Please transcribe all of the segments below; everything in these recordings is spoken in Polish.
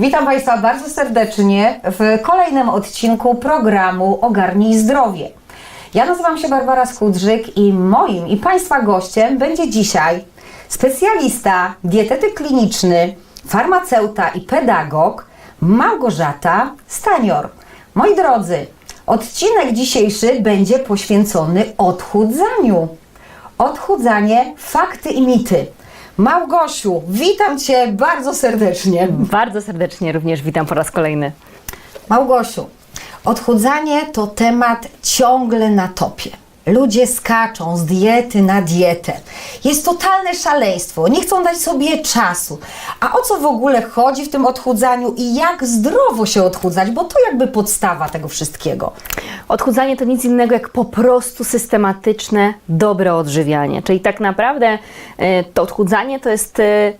Witam Państwa bardzo serdecznie w kolejnym odcinku programu Ogarnij Zdrowie. Ja nazywam się Barbara Skudrzyk i moim i Państwa gościem będzie dzisiaj specjalista, dietetyk kliniczny, farmaceuta i pedagog Małgorzata Stanior. Moi drodzy, odcinek dzisiejszy będzie poświęcony odchudzaniu. Odchudzanie, fakty i mity. Małgosiu, witam Cię bardzo serdecznie. Bardzo serdecznie również witam po raz kolejny. Małgosiu, odchudzanie to temat ciągle na topie. Ludzie skaczą z diety na dietę. Jest totalne szaleństwo, nie chcą dać sobie czasu. A o co w ogóle chodzi w tym odchudzaniu i jak zdrowo się odchudzać, bo to jakby podstawa tego wszystkiego. Odchudzanie to nic innego jak po prostu systematyczne, dobre odżywianie. Czyli tak naprawdę e, to odchudzanie to jest e,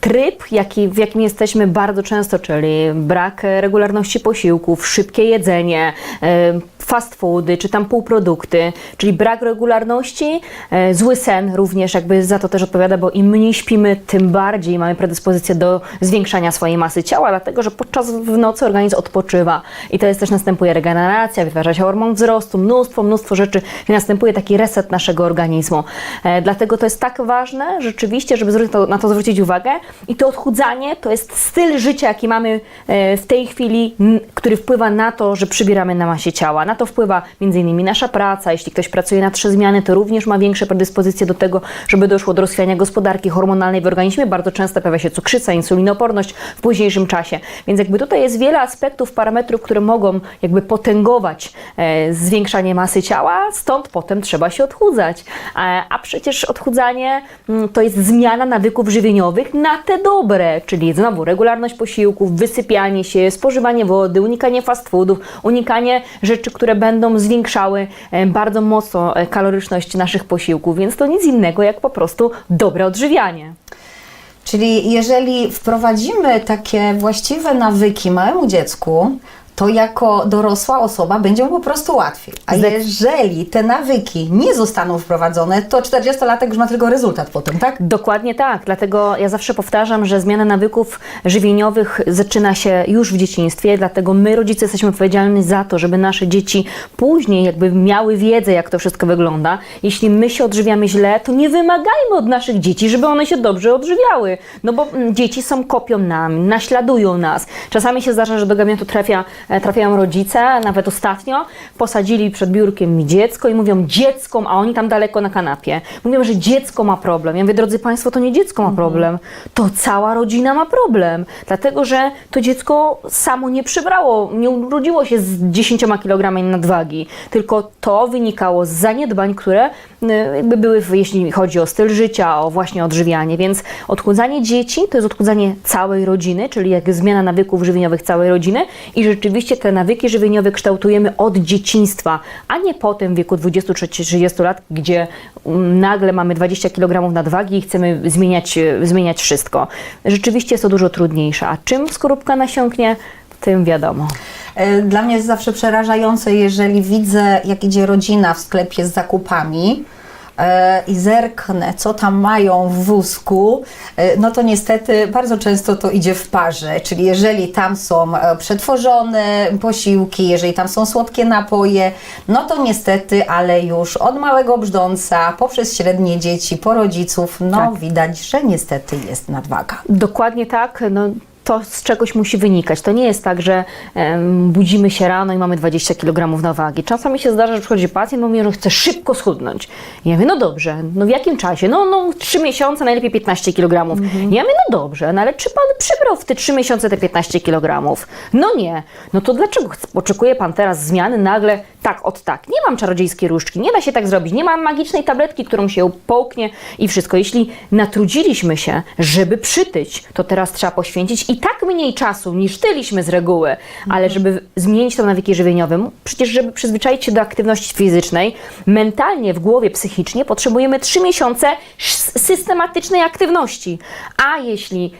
tryb, jaki, w jakim jesteśmy bardzo często, czyli brak regularności posiłków, szybkie jedzenie, e, fast foody, czy tam półprodukty, czyli brak regularności, e, zły sen również jakby za to też odpowiada, bo im mniej śpimy, tym bardziej mamy predyspozycję do zwiększania swojej masy ciała, dlatego że podczas w nocy organizm odpoczywa i to jest też następuje regeneracja, wytwarza się hormon wzrostu, mnóstwo, mnóstwo rzeczy i następuje taki reset naszego organizmu. E, dlatego to jest tak ważne rzeczywiście, żeby na to zwrócić uwagę i to odchudzanie to jest styl życia, jaki mamy e, w tej chwili, który wpływa na to, że przybieramy na masie ciała. Na to wpływa m.in. nasza praca. Jeśli ktoś pracuje na trzy zmiany, to również ma większe predyspozycje do tego, żeby doszło do rozchwiania gospodarki hormonalnej w organizmie. Bardzo często pojawia się cukrzyca, insulinoporność w późniejszym czasie. Więc jakby tutaj jest wiele aspektów, parametrów, które mogą jakby potęgować e, zwiększanie masy ciała, stąd potem trzeba się odchudzać. A, a przecież odchudzanie mm, to jest zmiana nawyków żywieniowych na te dobre, czyli znowu regularność posiłków, wysypianie się, spożywanie wody, unikanie fast foodów, unikanie rzeczy, które będą zwiększały e, bardzo mocno e, kaloryczność naszych posiłków, więc to nic innego jak po prostu dobre odżywianie. Czyli jeżeli wprowadzimy takie właściwe nawyki małemu dziecku, to jako dorosła osoba będzie mu po prostu łatwiej. A jeżeli te nawyki nie zostaną wprowadzone, to 40-latek już ma tylko rezultat potem, tak? Dokładnie tak, dlatego ja zawsze powtarzam, że zmiana nawyków żywieniowych zaczyna się już w dzieciństwie, dlatego my rodzice jesteśmy odpowiedzialni za to, żeby nasze dzieci później jakby miały wiedzę, jak to wszystko wygląda. Jeśli my się odżywiamy źle, to nie wymagajmy od naszych dzieci, żeby one się dobrze odżywiały, no bo mm, dzieci są kopią nam, naśladują nas. Czasami się zdarza, że do gabinetu trafia, trafiają rodzice, nawet ostatnio, posadzili przed biurkiem mi dziecko i mówią dziecko, a oni tam daleko na kanapie. Mówią, że dziecko ma problem. Ja mówię, drodzy Państwo, to nie dziecko ma problem, to cała rodzina ma problem. Dlatego, że to dziecko samo nie przybrało, nie urodziło się z 10 kg nadwagi, tylko to wynikało z zaniedbań, które y, jakby były, jeśli chodzi o styl życia, o właśnie odżywianie. Więc odchudzanie dzieci to jest odchudzanie całej rodziny, czyli jak zmiana nawyków żywieniowych całej rodziny i rzeczywiście te nawyki żywieniowe kształtujemy od dzieciństwa, a nie potem w wieku 20-30 lat, gdzie mm, nagle mamy 20 kg nadwagi i chcemy zmieniać, e, zmieniać wszystko. Rzeczywiście jest to dużo trudniejsze, a czym skorupka nasiąknie, tym wiadomo. E, Dla mnie jest zawsze przerażające, jeżeli widzę, jak idzie rodzina w sklepie z zakupami i zerknę, co tam mają w wózku, e, no to niestety bardzo często to idzie w parze. Czyli jeżeli tam są e, przetworzone posiłki, jeżeli tam są słodkie napoje, no to niestety, ale już od małego brzdąca, poprzez średnie dzieci, po rodziców, no Tak. widać, że niestety jest nadwaga. Dokładnie tak. No, to z czegoś musi wynikać. To nie jest tak, że em, budzimy się rano i mamy 20 kg na wagi. Czasami się zdarza, że przychodzi pacjent i mówi, że chce szybko schudnąć. Ja mówię, no dobrze, no w jakim czasie? No, no 3 miesiące, najlepiej 15 kg. I ja mówię, no dobrze, no ale czy pan przybrał w te 3 miesiące te 15 kg? No nie. No to dlaczego oczekuje pan teraz zmiany nagle tak od tak? Nie mam czarodziejskiej różdżki, nie da się tak zrobić, nie mam magicznej tabletki, którą się połknie i wszystko. Jeśli natrudziliśmy się, żeby przytyć, to teraz trzeba poświęcić i tak mniej czasu niż tyliśmy z reguły, ale żeby zmienić to nawyki żywieniowe, przecież żeby przyzwyczaić się do aktywności fizycznej, mentalnie, w głowie, psychicznie potrzebujemy 3 miesiące systematycznej aktywności. A jeśli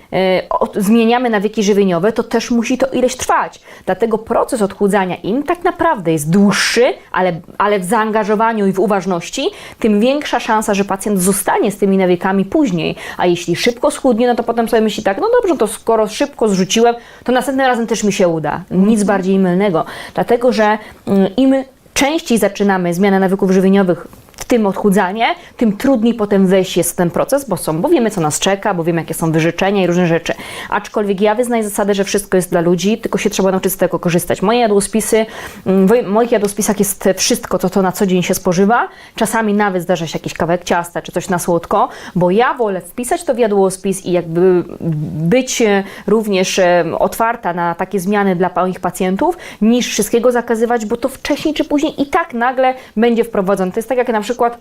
od, zmieniamy nawyki żywieniowe, to też musi to ileś trwać. Dlatego proces odchudzania im tak naprawdę jest dłuższy, ale, ale w zaangażowaniu i w uważności, tym większa szansa, że pacjent zostanie z tymi nawykami później. A jeśli szybko schudnie, no to potem sobie myśli tak, no dobrze, to skoro szybko zrzuciłem, to następnym razem też mi się uda. Nic bardziej mylnego. Dlatego, że mm, im częściej zaczynamy zmianę nawyków żywieniowych, tym odchudzanie, tym trudniej potem wejść jest ten proces, bo są, bo wiemy, co nas czeka, bo wiemy, jakie są wyrzeczenia i różne rzeczy. Aczkolwiek ja wyznaję zasadę, że wszystko jest dla ludzi, tylko się trzeba nauczyć z tego korzystać. Moje jadłospisy, mm, w moich jadłospisach jest wszystko, co to na co dzień się spożywa. Czasami nawet zdarza się jakiś kawałek ciasta, czy coś na słodko, bo ja wolę wpisać to w jadłospis i jakby być e, również e, otwarta na takie zmiany dla moich pacjentów, niż wszystkiego zakazywać, bo to wcześniej czy później i tak nagle będzie wprowadzone. To jest tak jak na przykład наприклад.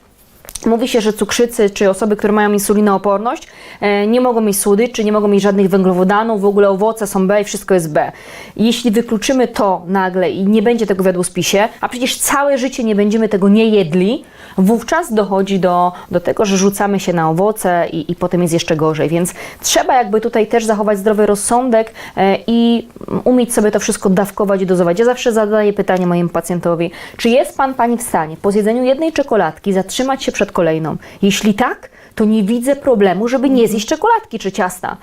Mówi się, że cukrzycy czy osoby, które mają insulinooporność, e, nie mogą mieć słodyczy, nie mogą mieć żadnych węglowodanów, w ogóle owoce są B i wszystko jest B. Jeśli wykluczymy to nagle i nie będzie tego w jadłospisie, a przecież całe życie nie będziemy tego nie jedli, wówczas dochodzi do, do tego, że rzucamy się na owoce i, i potem jest jeszcze gorzej. Więc trzeba jakby tutaj też zachować zdrowy rozsądek e, i umieć sobie to wszystko dawkować i dozować. Ja zawsze zadaję pytanie mojemu pacjentowi, czy jest Pan, Pani w stanie po zjedzeniu jednej czekoladki zatrzymać się przed kolejną? Jeśli tak, to nie widzę problemu, żeby nie zjeść czekoladki czy ciasta.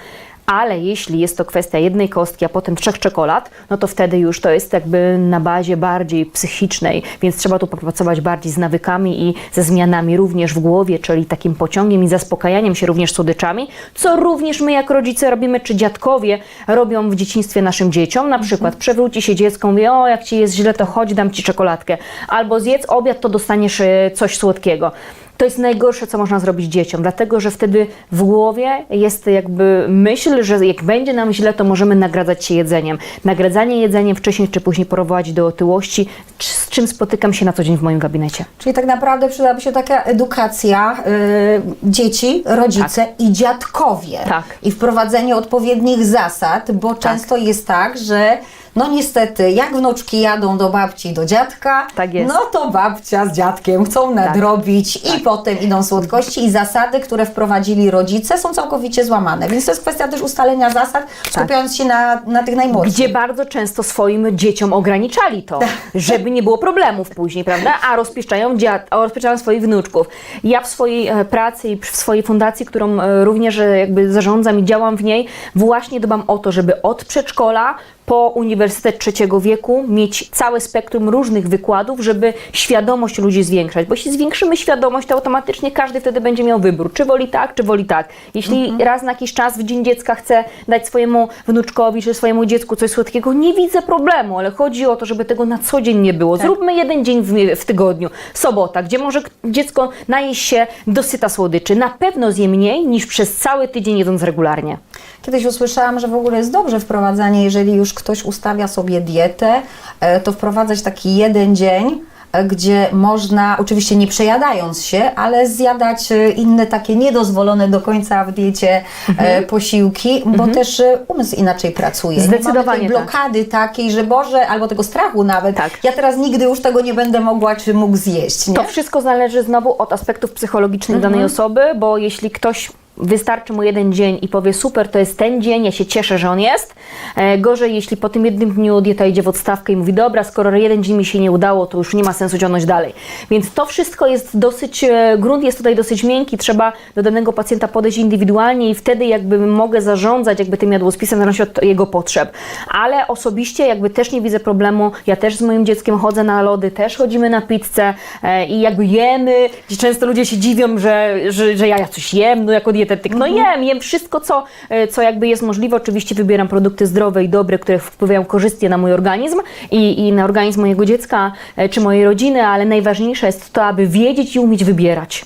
Ale jeśli jest to kwestia jednej kostki, a potem trzech czekolad, no to wtedy już to jest jakby na bazie bardziej psychicznej, więc trzeba tu popracować bardziej z nawykami i ze zmianami również w głowie, czyli takim pociągiem i zaspokajaniem się również słodyczami, co również my jako rodzice robimy, czy dziadkowie robią w dzieciństwie naszym dzieciom. Na przykład przewróci się dziecko, mówi, o jak ci jest źle, to chodź, dam ci czekoladkę. Albo zjedz obiad, to dostaniesz e, coś słodkiego. To jest najgorsze, co można zrobić dzieciom, dlatego że wtedy w głowie jest jakby myśl, że jak będzie nam źle, to możemy nagradzać się jedzeniem. Nagradzanie jedzeniem wcześniej czy później prowadzi do otyłości, z czym spotykam się na co dzień w moim gabinecie. Czyli tak naprawdę przydałaby się taka edukacja y, dzieci, rodzice i dziadkowie. Tak. I wprowadzenie odpowiednich zasad, bo często jest tak, że no niestety, jak wnuczki jadą do babci i do dziadka, Tak no to babcia z dziadkiem chcą nadrobić i potem idą słodkości i zasady, które wprowadzili rodzice są całkowicie złamane. Więc to jest kwestia też ustalenia zasad, skupiając się na, na tych najmłodszych. Gdzie bardzo często swoim dzieciom ograniczali to, żeby nie było problemów później, prawda? A rozpieszczają, dziad, a rozpieszczają swoich wnuczków. Ja w swojej e, pracy i w swojej fundacji, którą e, również e, jakby zarządzam i działam w niej, właśnie dbam o to, żeby od przedszkola po Uniwersytet Trzeciego Wieku mieć całe spektrum różnych wykładów, żeby świadomość ludzi zwiększać. Bo jeśli zwiększymy świadomość, to automatycznie każdy wtedy będzie miał wybór, czy woli tak, czy woli tak. Jeśli raz na jakiś czas w Dzień Dziecka chce dać swojemu wnuczkowi, czy swojemu dziecku coś słodkiego, nie widzę problemu, ale chodzi o to, żeby tego na co dzień nie było. Zróbmy jeden dzień w, w tygodniu, sobota, gdzie może dziecko najeść się dosyta słodyczy. Na pewno zje mniej niż przez cały tydzień jedząc regularnie. Kiedyś usłyszałam, że w ogóle jest dobrze wprowadzanie, jeżeli już ktoś ustawia sobie dietę, e, to wprowadzać taki jeden dzień, e, gdzie można, oczywiście nie przejadając się, ale zjadać e, inne takie niedozwolone do końca w diecie e, posiłki, bo też e, umysł inaczej pracuje. Nie mamy Zdecydowanie tej tak. blokady takiej, że Boże, albo tego strachu nawet, Tak. ja teraz nigdy już tego nie będę mogła czy mógł zjeść. Nie? To wszystko zależy znowu od aspektów psychologicznych danej osoby, bo jeśli ktoś wystarczy mu jeden dzień i powie super, to jest ten dzień, ja się cieszę, że on jest. E, gorzej, jeśli po tym jednym dniu dieta idzie w odstawkę i mówi, dobra, skoro jeden dzień mi się nie udało, to już nie ma sensu ciągnąć dalej. Więc to wszystko jest dosyć, e, grunt jest tutaj dosyć miękki, trzeba do danego pacjenta podejść indywidualnie i wtedy jakby mogę zarządzać jakby tym jadłospisem zależności od jego potrzeb. Ale osobiście jakby też nie widzę problemu, ja też z moim dzieckiem chodzę na lody, też chodzimy na pizzę e, i jakby jemy, często ludzie się dziwią, że, że, że ja coś jem, no jako dietetyk, no jem, jem wszystko, co, e, co jakby jest możliwe. Oczywiście wybieram produkty zdrowe i dobre, które wpływają korzystnie na mój organizm i, i na organizm mojego dziecka e, czy mojej rodziny, ale najważniejsze jest to, aby wiedzieć i umieć wybierać.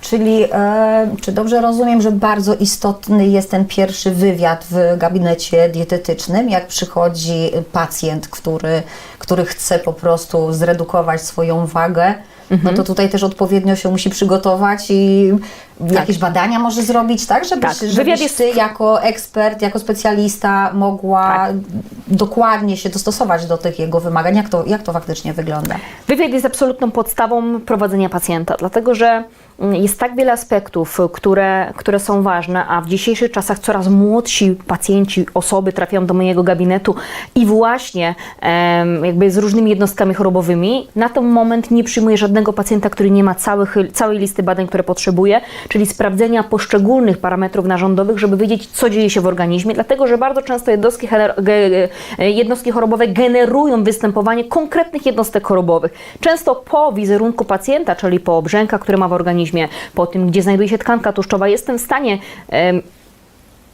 Czyli e, czy dobrze rozumiem, że bardzo istotny jest ten pierwszy wywiad w gabinecie dietetycznym, jak przychodzi pacjent, który, który chce po prostu zredukować swoją wagę, no to tutaj też odpowiednio się musi przygotować i jakieś badania może zrobić, tak? Żebyś, Tak, żebyś jest- Ty jako ekspert, jako specjalista mogła Tak. dokładnie się dostosować do tych jego wymagań. Jak to, jak to faktycznie wygląda? Wywiad jest absolutną podstawą prowadzenia pacjenta, dlatego że mm, jest tak wiele aspektów, które, które są ważne, a w dzisiejszych czasach coraz młodsi pacjenci, osoby trafiają do mojego gabinetu i właśnie jakby z różnymi jednostkami chorobowymi. Na ten moment nie przyjmuję żadnego żadnego pacjenta, który nie ma całych, całej listy badań, które potrzebuje, czyli sprawdzenia poszczególnych parametrów narządowych, żeby wiedzieć, co dzieje się w organizmie, dlatego że bardzo często jednostki, ge- jednostki chorobowe generują występowanie konkretnych jednostek chorobowych. Często po wizerunku pacjenta, czyli po obrzękach, które ma w organizmie, po tym, gdzie znajduje się tkanka tłuszczowa, jestem w stanie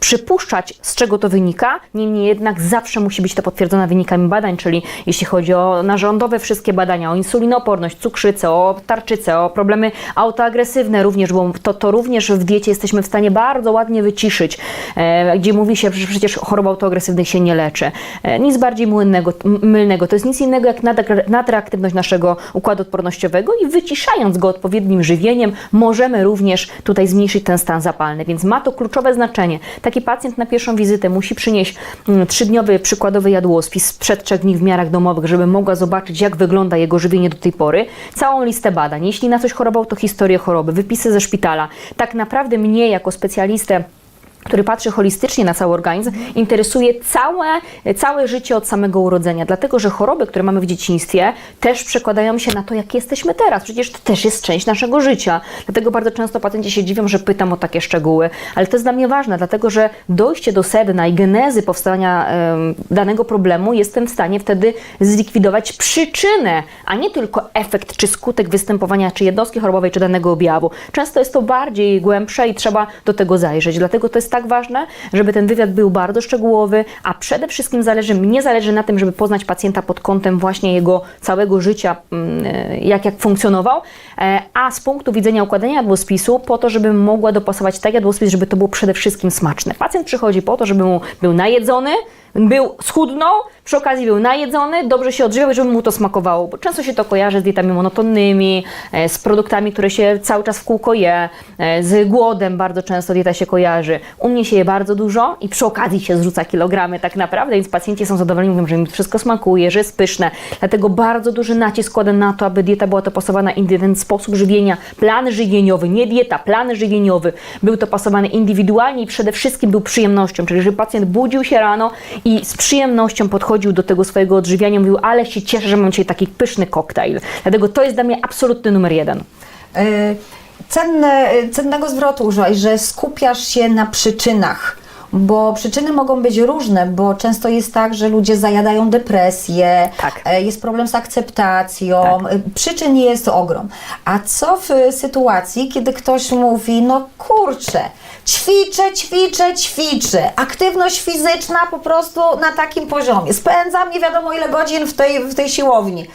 przypuszczać, z czego to wynika, niemniej jednak zawsze musi być to potwierdzone wynikami badań, czyli jeśli chodzi o narządowe wszystkie badania, o insulinoporność, cukrzycę, o tarczycę, o problemy autoagresywne również, bo to, to również w diecie jesteśmy w stanie bardzo ładnie wyciszyć, e, gdzie mówi się, że przecież choroba autoagresywnych się nie leczy. E, nic bardziej mylnego, mylnego, to jest nic innego jak nadre- nadreaktywność naszego układu odpornościowego i wyciszając go odpowiednim żywieniem, możemy również tutaj zmniejszyć ten stan zapalny, więc ma to kluczowe znaczenie. Taki pacjent na pierwszą wizytę musi przynieść mm, trzydniowy przykładowy jadłospis sprzed trzech dni w miarach domowych, żeby mogła zobaczyć, jak wygląda jego żywienie do tej pory, całą listę badań. Jeśli na coś chorował, to historię choroby, wypisy ze szpitala. Tak naprawdę mnie jako specjalistę który patrzy holistycznie na cały organizm, interesuje całe, całe życie od samego urodzenia, dlatego że choroby, które mamy w dzieciństwie, też przekładają się na to, jak jesteśmy teraz. Przecież to też jest część naszego życia. Dlatego bardzo często pacjenci się dziwią, że pytam o takie szczegóły, ale to jest dla mnie ważne, dlatego że dojście do sedna i genezy powstania danego problemu jestem w stanie wtedy zlikwidować przyczynę, a nie tylko efekt czy skutek występowania czy jednostki chorobowej, czy danego objawu. Często jest to bardziej głębsze i trzeba do tego zajrzeć. Dlatego to jest tak ważne, żeby ten wywiad był bardzo szczegółowy, a przede wszystkim zależy, mnie zależy na tym, żeby poznać pacjenta pod kątem właśnie jego całego życia, mm, e, jak, jak funkcjonował, e, a z punktu widzenia układania jadłospisu, po to, żebym mogła dopasować tak jadłospis, żeby to było przede wszystkim smaczne. Pacjent przychodzi po to, żeby mu był najedzony, był schudnął, przy okazji był najedzony, dobrze się odżywiał żeby mu to smakowało, bo często się to kojarzy z dietami monotonnymi, e, z produktami, które się cały czas w kółko je, e, z głodem bardzo często dieta się kojarzy. U mnie się je bardzo dużo i przy okazji się zrzuca kilogramy tak naprawdę, więc pacjenci są zadowoleni, mówią, że im wszystko smakuje, że jest pyszne. Dlatego bardzo duży nacisk kładę na to, aby dieta była dopasowana indywidualny sposób żywienia, plan żywieniowy, nie dieta, plan żywieniowy był to pasowany indywidualnie i przede wszystkim był przyjemnością, czyli żeby pacjent budził się rano i z przyjemnością podchodził do tego swojego odżywiania, mówił, ale się cieszę, że mam dzisiaj taki pyszny koktajl. Dlatego to jest dla mnie absolutny numer jeden. Y, Cenne, cennego zwrotu użyłaś, że skupiasz się na przyczynach. Bo przyczyny mogą być różne, bo często jest tak, że ludzie zajadają depresję, Tak. e, jest problem z akceptacją, Tak. e, przyczyn jest ogrom. A co w e, sytuacji, kiedy ktoś mówi, no kurczę, ćwiczę, ćwiczę, ćwiczę, aktywność fizyczna po prostu na takim poziomie, spędzam nie wiadomo ile godzin w tej, w tej siłowni.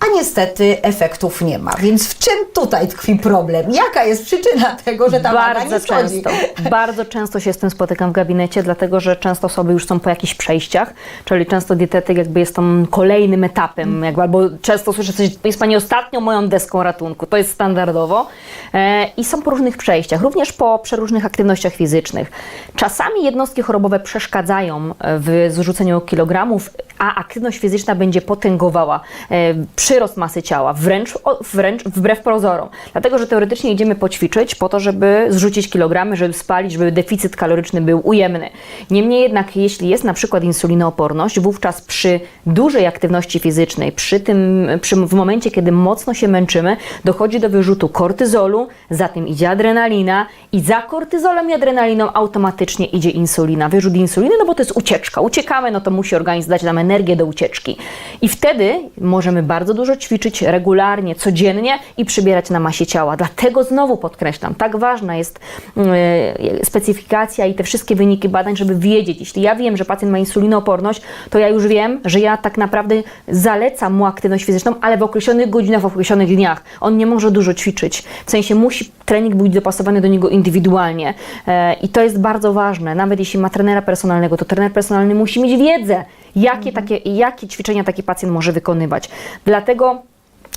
A niestety efektów nie ma. Więc w czym tutaj tkwi problem? Jaka jest przyczyna tego, że ta waga nie bardzo schodzi? często, bardzo często się z tym spotykam w gabinecie, dlatego że często osoby już są po jakichś przejściach, czyli często dietetyk jakby jest tą kolejnym etapem, jakby, albo często słyszę coś, jest Pani ostatnią moją deską ratunku, to jest standardowo e, i są po różnych przejściach, również po przeróżnych aktywnościach fizycznych. Czasami jednostki chorobowe przeszkadzają w zrzuceniu kilogramów, a aktywność fizyczna będzie potęgowała e, przyrost masy ciała, wręcz, wręcz wbrew pozorom. Dlatego, że teoretycznie idziemy poćwiczyć po to, żeby zrzucić kilogramy, żeby spalić, żeby deficyt kaloryczny był ujemny. Niemniej jednak, jeśli jest na przykład insulinooporność, wówczas przy dużej aktywności fizycznej, przy tym, przy, w momencie, kiedy mocno się męczymy, dochodzi do wyrzutu kortyzolu, za tym idzie adrenalina i za kortyzolem i adrenaliną automatycznie idzie insulina. Wyrzut insuliny, no bo to jest ucieczka. Uciekamy, no to musi organizm dać nam energię do ucieczki. I wtedy możemy bardzo dużo ćwiczyć regularnie, codziennie i przybierać na masie ciała. Dlatego znowu podkreślam, tak ważna jest yy, specyfikacja i te wszystkie wyniki badań, żeby wiedzieć, jeśli ja wiem, że pacjent ma insulinooporność, to ja już wiem, że ja tak naprawdę zalecam mu aktywność fizyczną, ale w określonych godzinach, w określonych dniach. On nie może dużo ćwiczyć. W sensie musi trening być dopasowany do niego indywidualnie. E, I to jest bardzo ważne. Nawet jeśli ma trenera personalnego, to trener personalny musi mieć wiedzę, jakie, takie, jakie ćwiczenia taki pacjent może wykonywać. Dlatego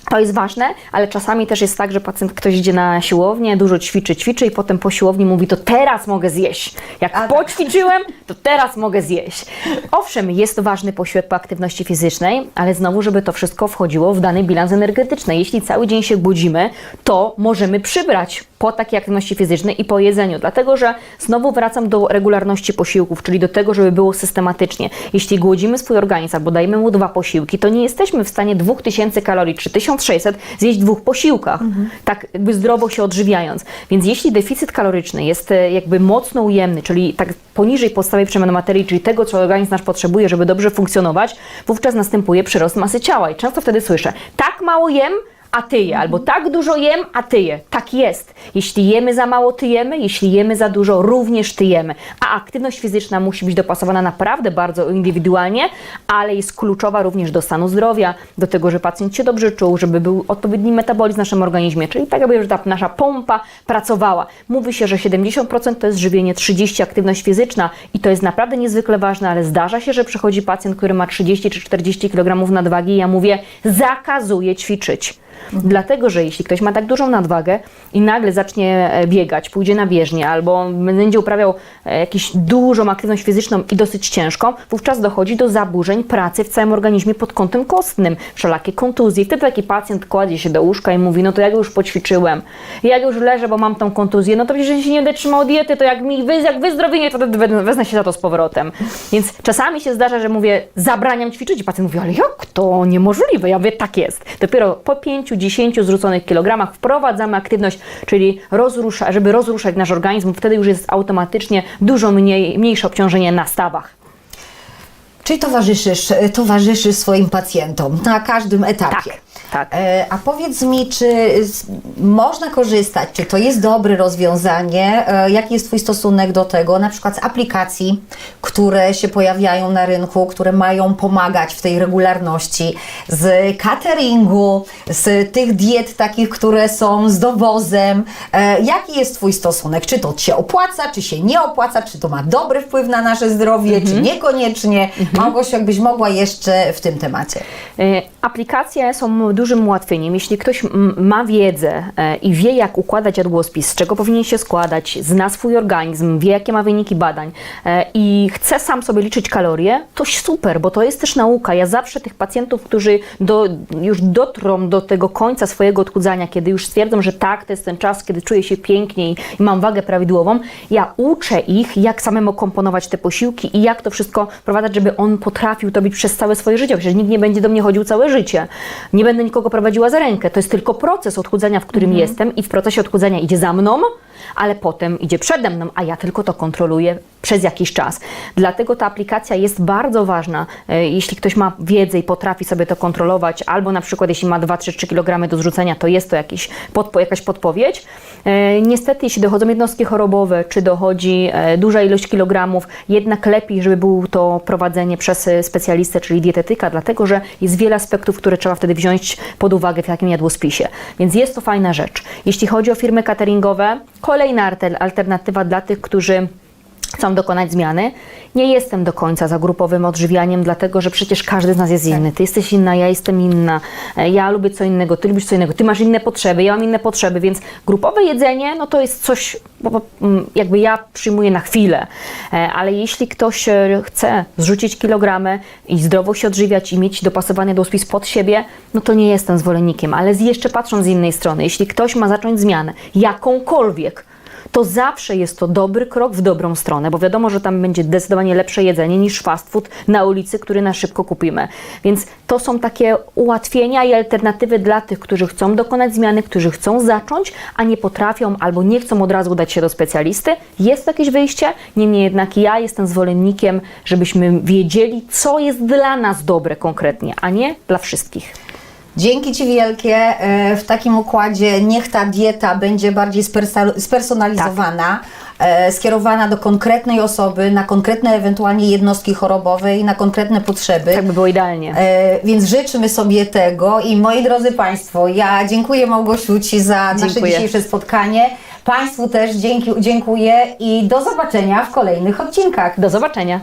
to jest ważne, ale czasami też jest tak, że pacjent ktoś idzie na siłownię, dużo ćwiczy, ćwiczy i potem po siłowni mówi, to teraz mogę zjeść. Jak A tak. poćwiczyłem, to teraz mogę zjeść. Owszem, jest to ważny posiłek po aktywności fizycznej, ale znowu, żeby to wszystko wchodziło w dany bilans energetyczny. Jeśli cały dzień się budzimy, to możemy przybrać po takiej aktywności fizycznej i po jedzeniu, dlatego że znowu wracam do regularności posiłków, czyli do tego, żeby było systematycznie. Jeśli głodzimy swój organizm albo dajemy mu dwa posiłki, to nie jesteśmy w stanie 2000 kalorii czy 1600 zjeść w dwóch posiłkach, tak jakby zdrowo się odżywiając. Więc jeśli deficyt kaloryczny jest e, jakby mocno ujemny, czyli tak poniżej podstawy przemiany materii, czyli tego, co organizm nasz potrzebuje, żeby dobrze funkcjonować, wówczas następuje przyrost masy ciała. I często wtedy słyszę, tak mało jem, a tyję, albo tak dużo jem, a tyję. Tak jest. Jeśli jemy za mało, tyjemy, jeśli jemy za dużo, również tyjemy. A aktywność fizyczna musi być dopasowana naprawdę bardzo indywidualnie, ale jest kluczowa również do stanu zdrowia, do tego, żeby pacjent się dobrze czuł, żeby był odpowiedni metabolizm w naszym organizmie, czyli tak jakby, że ta nasza pompa pracowała. Mówi się, że 70% to jest żywienie, 30% aktywność fizyczna i to jest naprawdę niezwykle ważne, ale zdarza się, że przychodzi pacjent, który ma 30 czy 40 kg nadwagi i ja mówię, zakazuję ćwiczyć. Dlatego, że jeśli ktoś ma tak dużą nadwagę i nagle zacznie e, biegać, pójdzie na bieżnię albo będzie uprawiał e, jakąś dużą aktywność fizyczną i dosyć ciężką, wówczas dochodzi do zaburzeń pracy w całym organizmie pod kątem kostnym, wszelakie kontuzje. Wtedy taki pacjent kładzie się do łóżka i mówi, no to jak już poćwiczyłem, jak już leżę, bo mam tą kontuzję, no to przecież się nie będę trzymał diety, to jak mi jak wyzdrowienie, to wezmę- się za to z powrotem. Więc czasami się zdarza, że mówię, zabraniam ćwiczyć i pacjent mówi, ale jak to niemożliwe? Ja mówię, tak jest. Dopiero po 5-10 zrzuconych kilogramach wprowadzamy aktywność, czyli rozrusza, żeby rozruszać nasz organizm, wtedy już jest automatycznie dużo mniej, mniejsze obciążenie na stawach. Czyli towarzyszysz, towarzyszysz swoim pacjentom na każdym etapie. Tak, tak. E, A powiedz mi, czy można korzystać, czy to jest dobre rozwiązanie? E, Jaki jest Twój stosunek do tego, na przykład z aplikacji, które się pojawiają na rynku, które mają pomagać w tej regularności, z cateringu, z tych diet takich, które są z dowozem? E, Jaki jest Twój stosunek? Czy to się opłaca, czy się nie opłaca, czy to ma dobry wpływ na nasze zdrowie, czy niekoniecznie? Małgosiu, jakbyś mogła jeszcze w tym temacie. Aplikacje są dużym ułatwieniem. Jeśli ktoś ma wiedzę e, i wie, jak układać jadłospis, z czego powinien się składać, zna swój organizm, wie, jakie ma wyniki badań e, i chce sam sobie liczyć kalorie, to super, bo to jest też nauka. Ja zawsze tych pacjentów, którzy do, już dotrą do tego końca swojego odchudzania, kiedy już stwierdzą, że tak, to jest ten czas, kiedy czuję się pięknie i, mam wagę prawidłową, ja uczę ich, jak samemu komponować te posiłki i jak to wszystko wprowadzać, żeby on potrafił to być przez całe swoje życie. Przecież nikt nie będzie do mnie chodził całe życie. Nie będę nikogo prowadziła za rękę. To jest tylko proces odchudzania, w którym jestem i w procesie odchudzania idzie za mną, ale potem idzie przede mną, a ja tylko to kontroluję przez jakiś czas. Dlatego ta aplikacja jest bardzo ważna. E, Jeśli ktoś ma wiedzę i potrafi sobie to kontrolować, albo na przykład jeśli ma 2-3 kg do zrzucenia, to jest to jakiś podpo, jakaś podpowiedź. E, Niestety, jeśli dochodzą jednostki chorobowe, czy dochodzi e, duża ilość kilogramów, jednak lepiej, żeby było to prowadzenie przez specjalistę, czyli dietetyka, dlatego że jest wiele aspektów, które trzeba wtedy wziąć pod uwagę w takim jadłospisie. Więc jest to fajna rzecz. Jeśli chodzi o firmy cateringowe, kolejna alter- alternatywa dla tych, którzy chcą dokonać zmiany. Nie jestem do końca za grupowym odżywianiem, dlatego że przecież każdy z nas jest inny. Ty jesteś inna, ja jestem inna, e, ja lubię co innego, ty lubisz co innego, ty masz inne potrzeby, ja mam inne potrzeby, więc grupowe jedzenie no to jest coś, mm, jakby ja przyjmuję na chwilę, E, ale jeśli ktoś e, chce zrzucić kilogramy i zdrowo się odżywiać i mieć dopasowany jadłospis pod siebie, no to nie jestem zwolennikiem, ale jeszcze patrząc z innej strony, jeśli ktoś ma zacząć zmianę, jakąkolwiek, to zawsze jest to dobry krok w dobrą stronę, bo wiadomo, że tam będzie zdecydowanie lepsze jedzenie niż fast food na ulicy, który na szybko kupimy. Więc to są takie ułatwienia i alternatywy dla tych, którzy chcą dokonać zmiany, którzy chcą zacząć, a nie potrafią albo nie chcą od razu udać się do specjalisty. Jest jakieś wyjście, niemniej jednak ja jestem zwolennikiem, żebyśmy wiedzieli, co jest dla nas dobre konkretnie, a nie dla wszystkich. Dzięki Ci wielkie. E, W takim układzie niech ta dieta będzie bardziej spersonalizowana, e, skierowana do konkretnej osoby, na konkretne ewentualnie jednostki chorobowe i na konkretne potrzeby. Tak by było idealnie. E, więc życzymy sobie tego i moi drodzy Państwo, ja dziękuję Małgosiu Ci za nasze Dziękuję. dzisiejsze spotkanie. Państwu też dziękuję i do zobaczenia w kolejnych odcinkach. Do zobaczenia.